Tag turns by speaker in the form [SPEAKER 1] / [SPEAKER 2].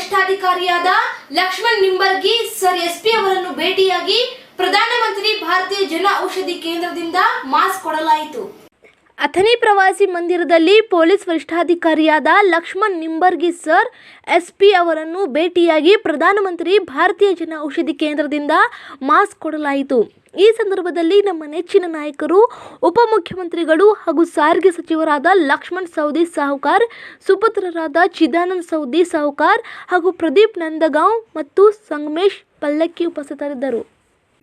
[SPEAKER 1] ವರಿಷ್ಠಾಧಿಕಾರಿಯಾದ Lakshman Nimbargi sir SP ಅವರನ್ನು ಭೇಟಿಯಾಗಿ ಪ್ರಧಾನಮಂತ್ರಿ ಭಾರತೀಯ ಜನ ಔಷಧಿ ಕೇಂದ್ರದಿಂದ ಮಾಸ್ಕ್ ಕೊಡಲಾಯಿತು.
[SPEAKER 2] ಅಥಣಿ ಪ್ರವಾಸಿ ಮಂದಿರದಲ್ಲಿ ಪೊಲೀಸ್ ವರಿಷ್ಠಾಧಿಕಾರಿಯಾದ ಲಕ್ಷ್ಮಣ್ ನಿಂಬರ್ಗಿ ಸರ್, ಎಸ್ಪಿ ಅವರನ್ನು ಭೇಟಿಯಾಗಿ ಪ್ರಧಾನಮಂತ್ರಿ ಭಾರತೀಯ ಜನ ಔಷಧಿ ಕೇಂದ್ರದಿಂದ ಮಾಸ್ಕ್ ಕೊಡಲಾಯಿತು. ಈ ಸಂದರ್ಭದಲ್ಲಿ ನಮ್ಮ ನೆಚ್ಚಿನ ನಾಯಕರು, ಉಪಮುಖ್ಯಮಂತ್ರಿಗಳು ಹಾಗೂ ಸಾರಿಗೆ ಸಚಿವರಾದ ಲಕ್ಷ್ಮಣ್ ಸೌದಿ ಸಾಹುಕಾರ್, ಸುಪುತ್ರರಾದ ಚಿದಾನಂದ್ ಸೌದಿ ಸಾಹುಕಾರ್ ಹಾಗೂ ಪ್ರದೀಪ್ ನಂದಗಾಂವ್ ಮತ್ತು ಸಂಗಮೇಶ್ ಪಲ್ಲಕ್ಕಿ ಉಪಸ್ಥಿತರಿದ್ದರು.